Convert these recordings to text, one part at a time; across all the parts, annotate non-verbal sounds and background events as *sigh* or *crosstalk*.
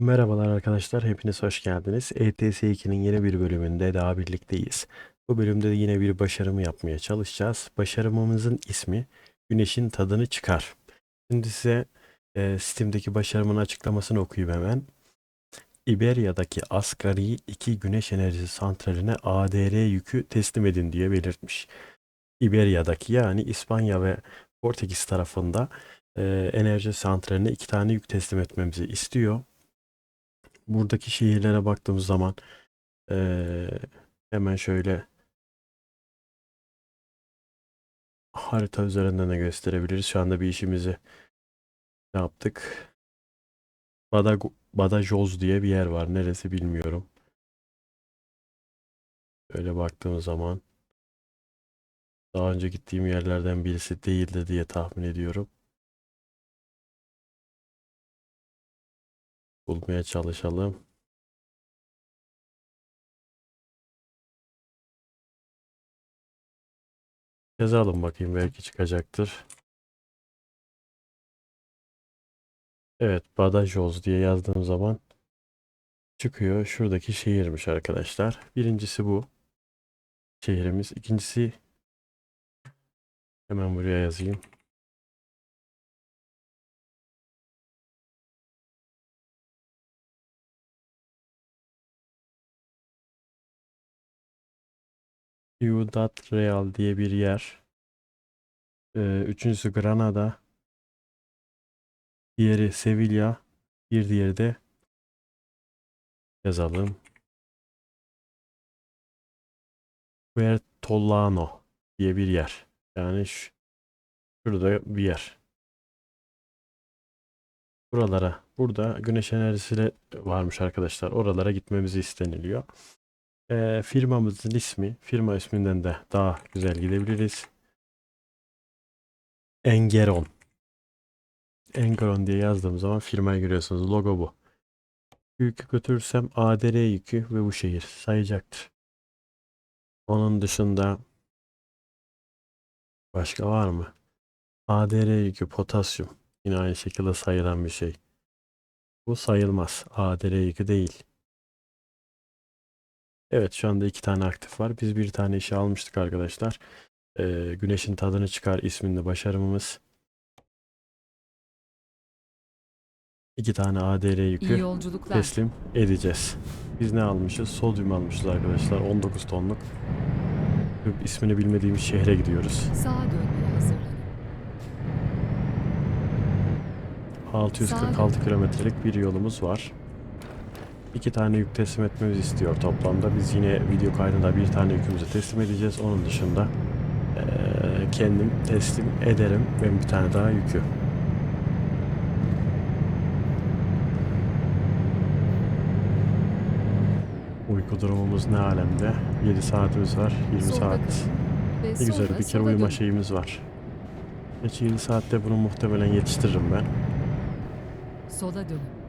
Merhabalar arkadaşlar, hepiniz hoş geldiniz. ETS 2'nin yeni bir bölümünde daha birlikteyiz. Bu bölümde de yine bir başarımı yapmaya çalışacağız. Başarımımızın ismi Güneşin Tadını Çıkar. Şimdi size e, Steam'deki başarımın açıklamasını okuyayım hemen. İberya'daki asgari iki güneş enerjisi santraline ADR yükü teslim edin diye belirtmiş. İberya'daki yani İspanya ve Portekiz tarafında e, enerji santraline iki tane yük teslim etmemizi istiyor buradaki şehirlere baktığımız zaman eee, hemen şöyle harita üzerinden de gösterebiliriz. Şu anda bir işimizi yaptık. Badag Badajoz diye bir yer var. Neresi bilmiyorum. Öyle baktığımız zaman daha önce gittiğim yerlerden birisi değildi diye tahmin ediyorum. Bulmaya çalışalım. Yazalım bakayım belki çıkacaktır. Evet, Badajoz diye yazdığım zaman çıkıyor. Şuradaki şehirmiş arkadaşlar. Birincisi bu. Şehrimiz. İkincisi hemen buraya yazayım. Ciudad Real diye bir yer. Ee, üçüncüsü Granada. Diğeri Sevilla. Bir diğeri de yazalım. Puertollano diye bir yer. Yani şu, şurada bir yer. Buralara, burada güneş enerjisiyle varmış arkadaşlar. Oralara gitmemizi isteniliyor. Ee, firmamızın ismi, firma isminden de daha güzel gidebiliriz. Engeron. Engeron diye yazdığım zaman firmayı görüyorsunuz. Logo bu. Yükü götürürsem ADR yükü ve bu şehir sayacaktır. Onun dışında başka var mı? ADR yükü potasyum. Yine aynı şekilde sayılan bir şey. Bu sayılmaz. ADR yükü değil. Evet şu anda iki tane aktif var. Biz bir tane işe almıştık arkadaşlar. Ee, Güneşin Tadını Çıkar isminde başarımımız. İki tane ADR yükü teslim edeceğiz. Biz ne almışız? Sodyum almışız arkadaşlar. 19 tonluk. İsmini bilmediğimiz şehre gidiyoruz. Sağa dönmeye hazırlanın. 646 kilometrelik bir yolumuz var. İki tane yük teslim etmemizi istiyor toplamda. Biz yine video kaydında bir tane yükümüzü teslim edeceğiz. Onun dışında kendim teslim ederim. Ben bir tane daha yükü. Uyku durumumuz ne alemde? 7 saatimiz var. 20 Solda saat. ve Ne güzel bir kere uyuma dönün. şeyimiz var. Geç 7 saatte bunu muhtemelen yetiştiririm ben. Sola dönün.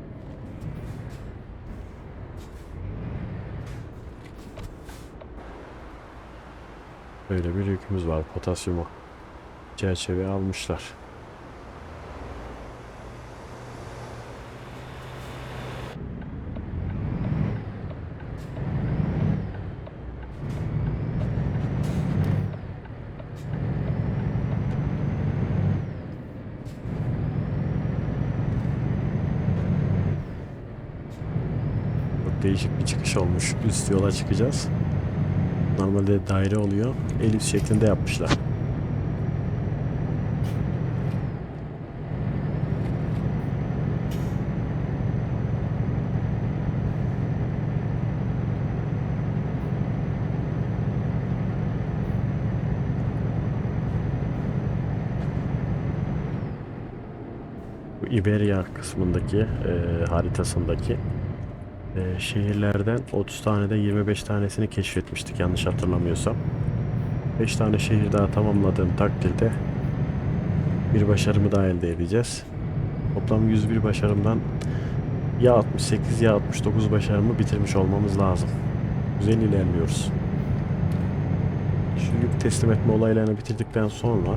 Böyle bir yükümüz var potasyumu. Çerçeve almışlar. Değişik bir çıkış olmuş. Üst yola çıkacağız. Normalde daire oluyor. Elips şeklinde yapmışlar. Bu İberya kısmındaki e, haritasındaki e, şehirlerden 30 tane de 25 tanesini keşfetmiştik yanlış hatırlamıyorsam. 5 tane şehir daha tamamladığım takdirde bir başarımı daha elde edeceğiz. Toplam 101 başarımdan ya 68 ya 69 başarımı bitirmiş olmamız lazım. Güzel ilerliyoruz. Şu yük teslim etme olaylarını bitirdikten sonra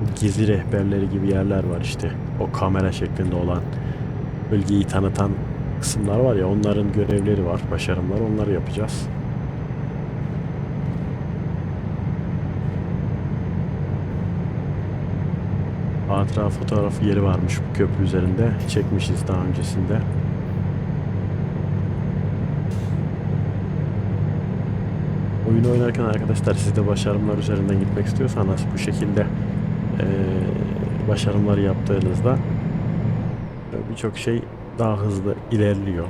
bu gizli rehberleri gibi yerler var işte. O kamera şeklinde olan bölgeyi tanıtan kısımlar var ya onların görevleri var, başarımlar onları yapacağız. Hatıra fotoğrafı yeri varmış bu köprü üzerinde. Çekmişiz daha öncesinde. Oyunu oynarken arkadaşlar siz de başarımlar üzerinden gitmek istiyorsanız bu şekilde eee başarımları yaptığınızda e, birçok şey daha hızlı ilerliyor.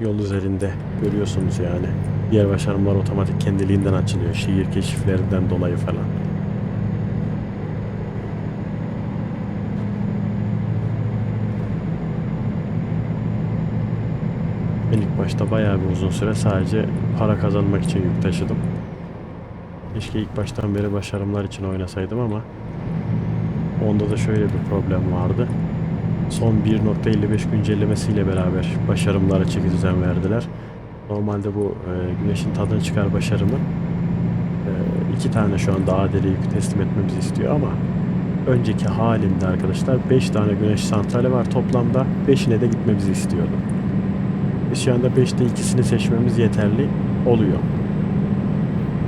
Yol üzerinde görüyorsunuz yani. Diğer başarımlar otomatik kendiliğinden açılıyor. Şehir keşiflerinden dolayı falan. İlk başta bayağı bir uzun süre sadece para kazanmak için yük taşıdım. Keşke ilk baştan beri başarımlar için oynasaydım ama onda da şöyle bir problem vardı. Son 1.55 güncellemesiyle beraber başarımlara çeki düzen verdiler. Normalde bu e, güneşin tadını çıkar başarımı e, iki tane şu anda adeli yük teslim etmemizi istiyor ama önceki halimde arkadaşlar 5 tane güneş santrali var toplamda 5'ine de gitmemizi istiyordu. Biz şu anda 5'te ikisini seçmemiz yeterli oluyor.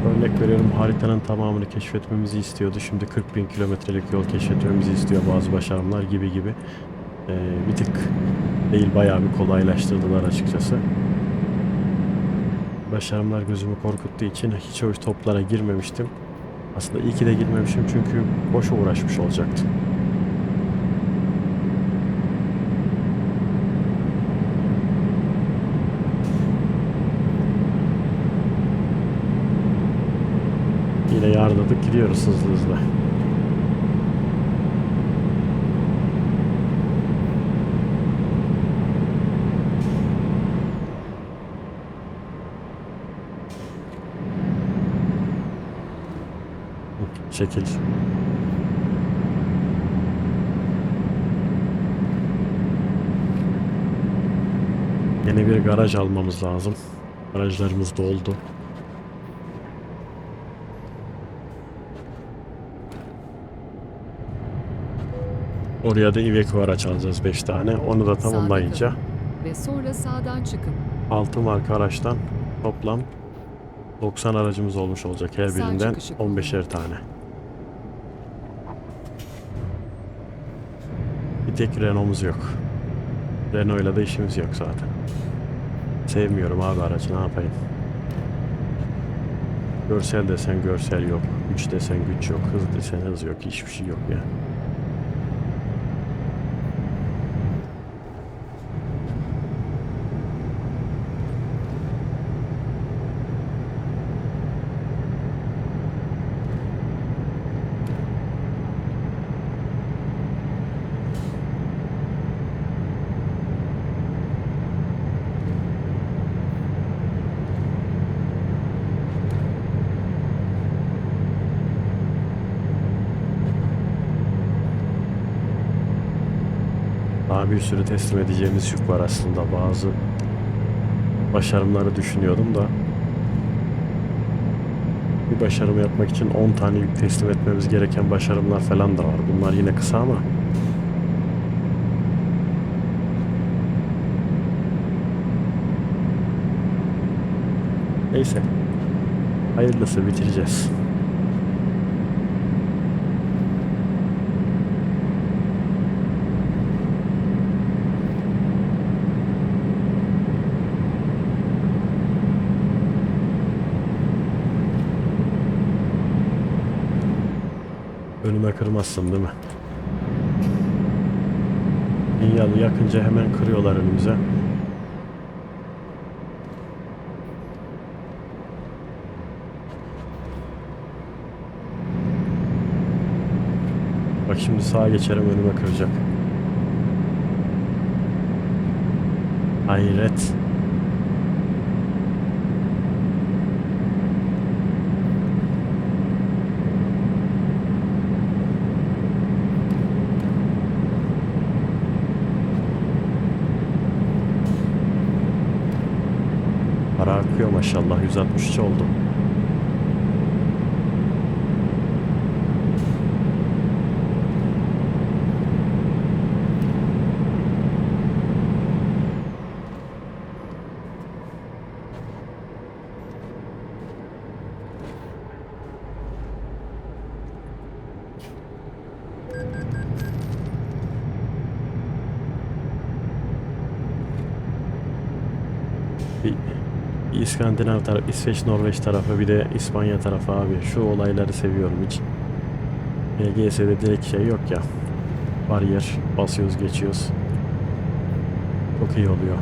Örnek veriyorum haritanın tamamını keşfetmemizi istiyordu. Şimdi 40 bin kilometrelik yol keşfetmemizi istiyor bazı başarımlar gibi gibi. Ee, bir tık değil bayağı bir kolaylaştırdılar açıkçası. Başarımlar gözümü korkuttuğu için hiç o toplara girmemiştim. Aslında iyi ki de girmemişim çünkü boşa uğraşmış olacaktım. Yine yarladık gidiyoruz hızlı hızlı. Hı, Çekil. Yeni bir garaj almamız lazım. Garajlarımız doldu. Oraya da Iveco araç alacağız 5 tane. Onu da tamamlayınca Ve sonra sağdan çıkın. 6 marka araçtan toplam 90 aracımız olmuş olacak her Sağ birinden çıkışı kullanın. 15'er tane. Bir tek Renault'umuz yok. Renault'la da işimiz yok zaten. Sevmiyorum abi aracı ne yapayım. Görsel desen görsel yok. Güç desen güç yok. Hız desen hız yok. Hiçbir şey yok ya. Sürü teslim edeceğimiz yük var aslında. Bazı başarımları düşünüyordum da bir başarımı yapmak için 10 tane yük teslim etmemiz gereken başarımlar falan da var. Bunlar yine kısa ama Neyse. Hayırlısı bitireceğiz. Önüme kırmazsın değil mi? Dünyalı yakınca hemen kırıyorlar önümüze. Bak şimdi sağa geçerim önüme kıracak. Hayret. maşallah 163 oldum. Bir İskandinav tarafı, İsveç, Norveç tarafı bir de İspanya tarafı abi. Şu olayları seviyorum hiç. EGS'de direkt şey yok ya. Bariyer basıyoruz geçiyoruz. Çok iyi oluyor.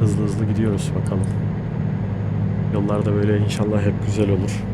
Hızlı hızlı gidiyoruz bakalım. Yollarda böyle inşallah hep güzel olur.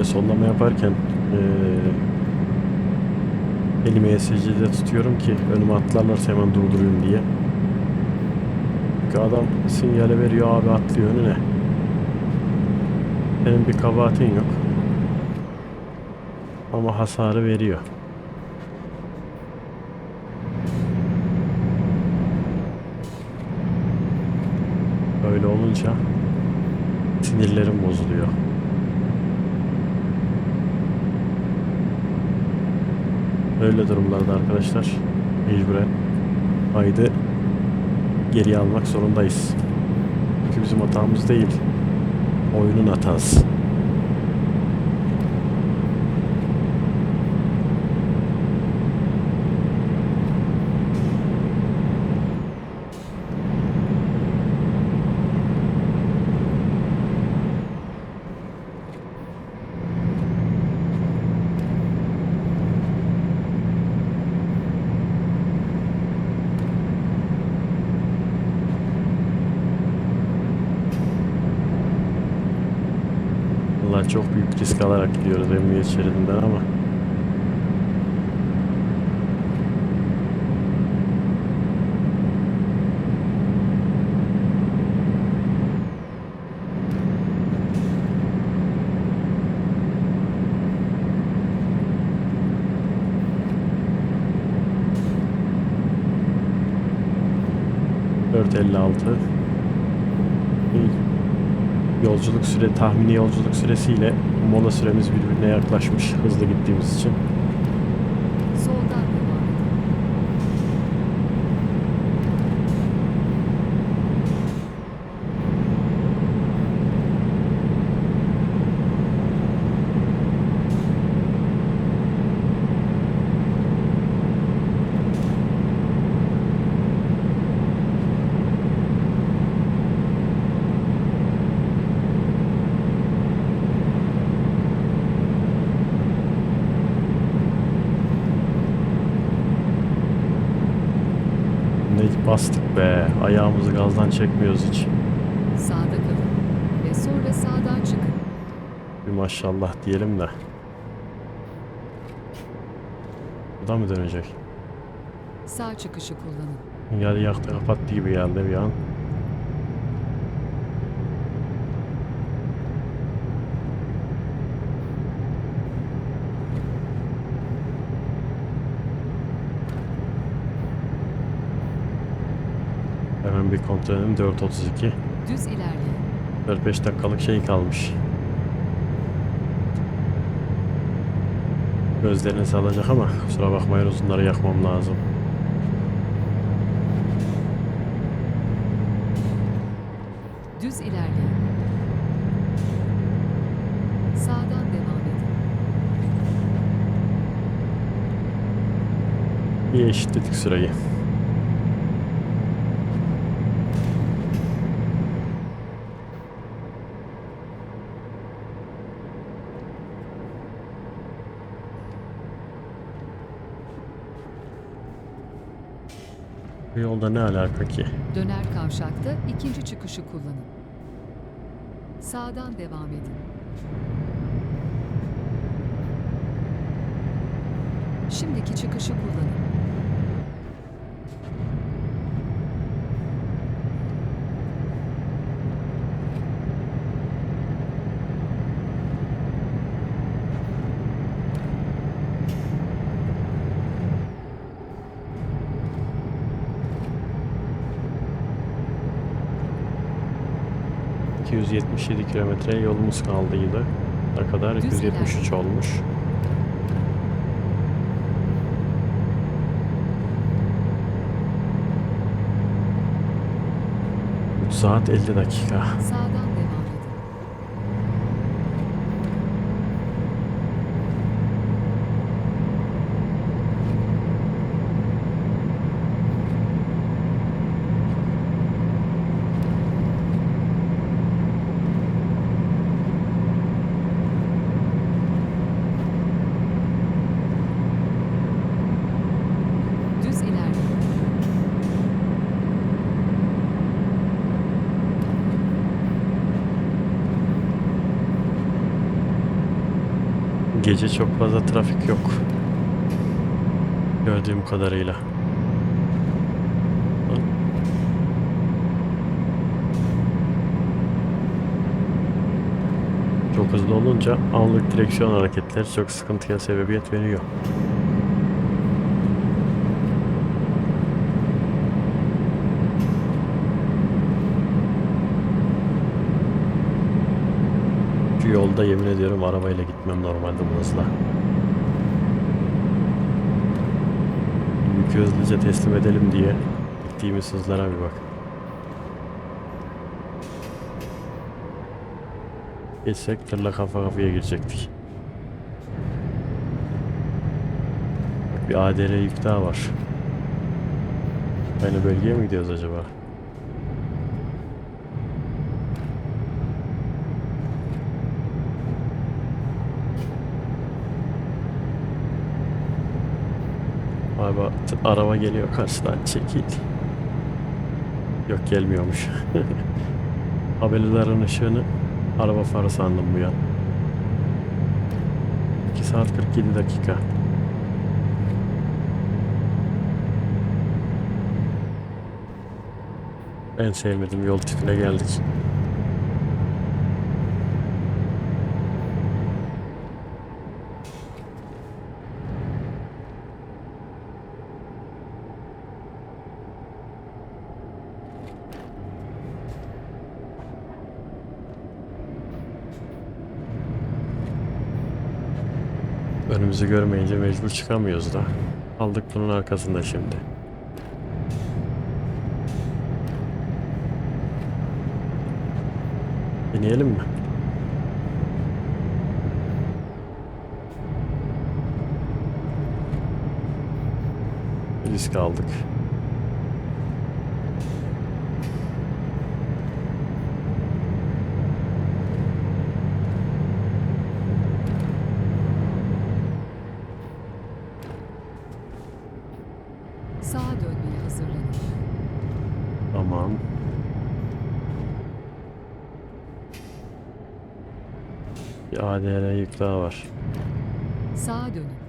Böyle sollama yaparken eee elimi ESC'de tutuyorum ki önüme atlarlarsa hemen durdurayım diye. Adam sinyali veriyor abi atlıyor önüne. Senin bir kabahatin yok. Ama hasarı veriyor. Böyle olunca sinirlerim bozuluyor. Öyle durumlarda arkadaşlar mecburen kaydı geriye almak zorundayız. Çünkü bizim hatamız değil. Oyunun hatası. Alarak gidiyoruz emniyet şeridinden ama. ...456... Yolculuk süre tahmini yolculuk süresiyle mola süremiz birbirine yaklaşmış hızlı gittiğimiz için. Soldan devam edin. Ne bastık be. Gazdan çekmiyoruz hiç. Sağda kalın. Ve sonra sağdan çıkın. Bir maşallah diyelim de. Buradan mı dönecek? Sağ çıkışı kullanın. Yani yaktı kapattı gibi geldi bir an. Hemen bir kontrol edelim. 4.32. Düz ilerleyin. 4-5 dakikalık şey kalmış. Gözlerini salacak ama kusura bakmayın uzunları yakmam lazım. Düz ilerleyin. Sağdan devam edin. Bir eşitledik süreyi. Yolda ne alaka ki? Döner kavşakta ikinci çıkışı kullanın. Sağdan devam edin. Şimdiki çıkışı kullanın. 277 kilometre yolumuz kaldıydı. Ne kadar? Düz 273 ilerle. olmuş. Üç saat 50 dakika. Sağdan devam edin. Düz ilerle. Gece çok fazla trafik yok. Gördüğüm kadarıyla. Çok hızlı olunca anlık direksiyon hareketleri çok sıkıntıya sebebiyet veriyor. Şu yolda yemin ediyorum arabayla gitmem normalde bu hızla. Yükü hızlıca teslim edelim diye gittiğimiz hızlara bir bak. Geçsek tırla kafa kafaya girecektik. Bir ADR yük daha var. Aynı bölgeye mi gidiyoruz acaba? T- araba geliyor karşıdan çekil. Yok gelmiyormuş. *laughs* Haberlerin ışığını araba farı sandım bu ya. 2 saat 47 dakika. En sevmediğim yol tipine geldik. Önümüzü görmeyince mecbur çıkamıyoruz da. Aldık bunun arkasında şimdi. Deneyelim mi? Risk aldık. Sağa dönmeye hazırlanın. Tamam. Bir ADR yük daha var. Sağa dönün.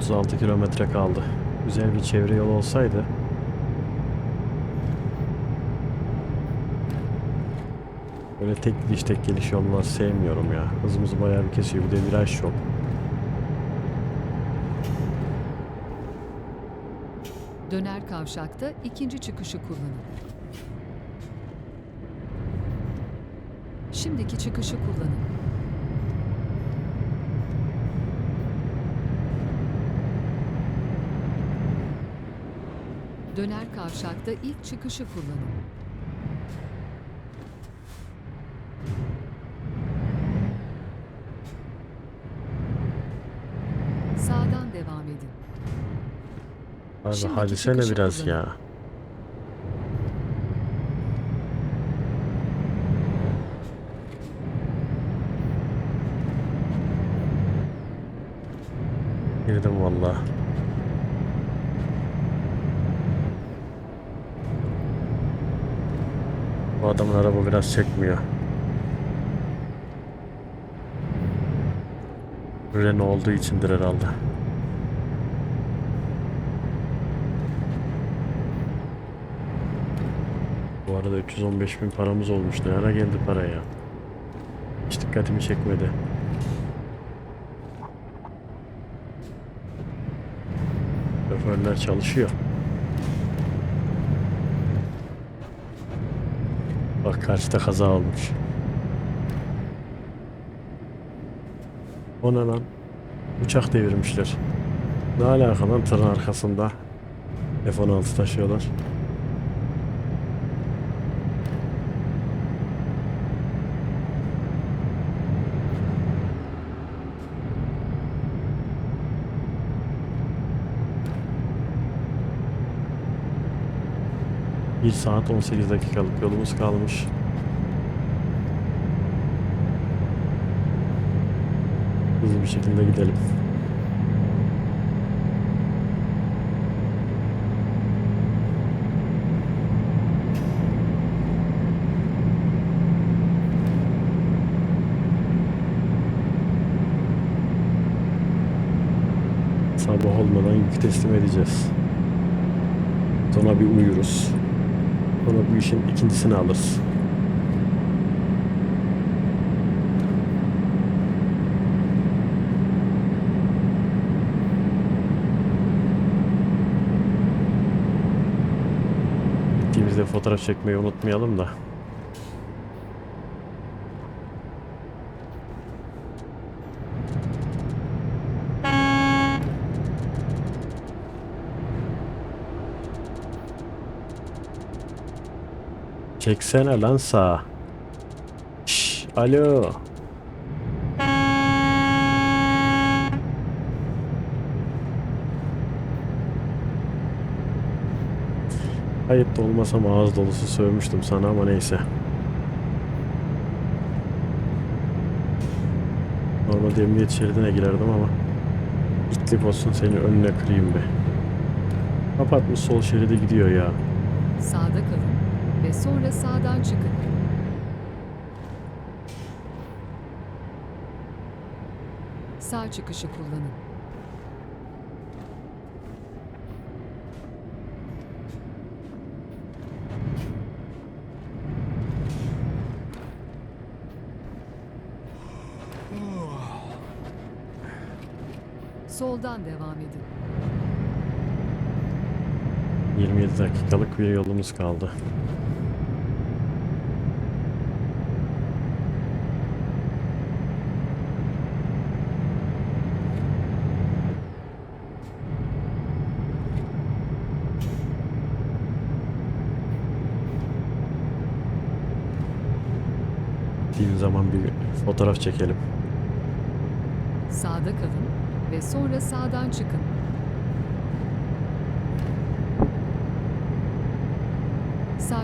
...136 kilometre kaldı. Güzel bir çevre yol olsaydı... Böyle tek gidiş tek geliş yollar sevmiyorum ya. Hızımızı bayağı bir kesiyor. Bir de viraj yok. Döner kavşakta ikinci çıkışı kullanın. Şimdiki çıkışı kullanın. Döner kavşakta ilk çıkışı kullanın. Sağdan devam edin. Abi Şimdiki hadisene biraz kullanın. ya. Adamın araba biraz çekmiyor. Renault olduğu içindir herhalde. Bu arada 315 bin paramız olmuş. Ne ara geldi para ya? Hiç dikkatimi çekmedi. Şoförler çalışıyor. Bak karşıda kaza olmuş. O ne lan? Uçak devirmişler. Ne alaka lan tırın arkasında? F-16 taşıyorlar. Bir saat 18 dakikalık yolumuz kalmış. Hızlı bir şekilde gidelim. Sabah olmadan yük teslim edeceğiz. Sonra bir uyuruz. Sonra bu işin ikincisini alırız. Gittiğimizde fotoğraf çekmeyi unutmayalım da. Çeksene lan sağa. Şş, alo. Kayıtta olmasam ağız dolusu sövmüştüm sana ama neyse. Normalde emniyet şeridine girerdim ama itlip olsun seni önüne kırayım be. Kapatmış sol şeride gidiyor ya. Sağda kalın ve sonra sağdan çıkın. Sağ çıkışı kullanın. Soldan devam edin. 27 dakikalık bir yolumuz kaldı. Gittiğim zaman bir fotoğraf çekelim. Sağda kalın ve sonra sağdan çıkın.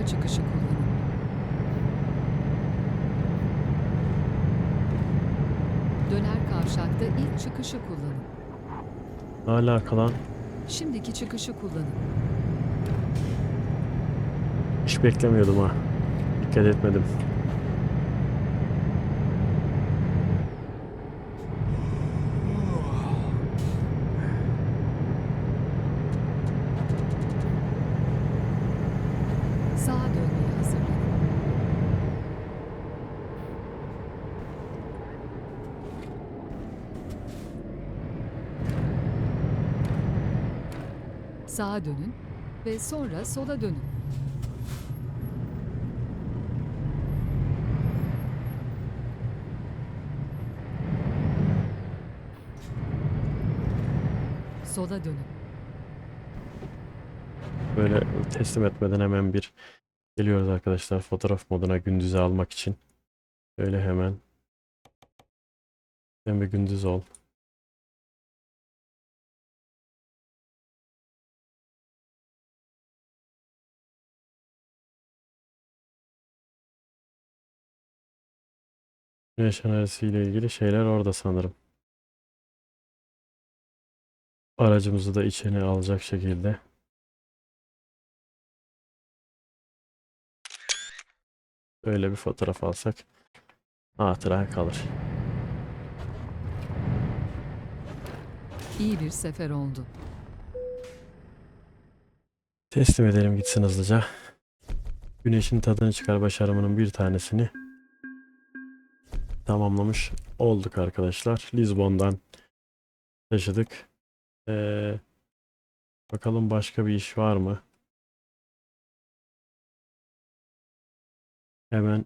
Çıkışı kullanın. Döner kavşakta ilk çıkışı kullanın. Hala kalan Şimdiki çıkışı kullanın. hiç beklemiyordum ha. Dikkat etmedim. Sağa dönmeye hazırlanın. Sağa dönün ve sonra sola dönün. Sola dönün. Böyle teslim etmeden hemen bir geliyoruz arkadaşlar fotoğraf moduna gündüze almak için. Böyle hemen. Sen bir gündüz ol. Güneş enerjisiyle ilgili şeyler orada sanırım. Aracımızı da içine alacak şekilde. Öyle bir fotoğraf alsak hatıra kalır. İyi bir sefer oldu. Teslim edelim gitsin hızlıca. Güneşin tadını çıkar başarımının bir tanesini tamamlamış olduk arkadaşlar. Lizbon'dan taşıdık. Ee, bakalım başka bir iş var mı? Hemen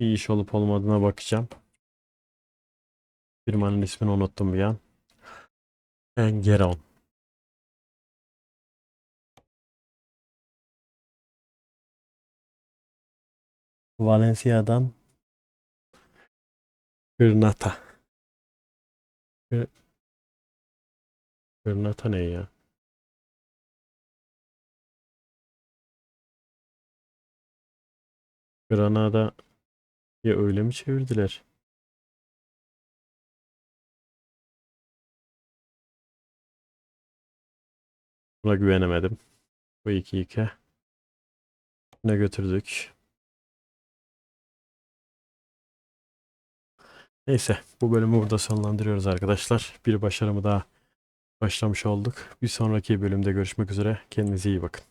bir iş olup olmadığına bakacağım. Firmanın ismini unuttum bir an. Engeron. Valencia'dan Granada. Gr- Granada ne ya? Granada ya öyle mi çevirdiler? Buna güvenemedim. Bu iki iki. Ne götürdük? Neyse bu bölümü burada sonlandırıyoruz arkadaşlar. Bir başarımı daha başlamış olduk. Bir sonraki bölümde görüşmek üzere. Kendinize iyi bakın.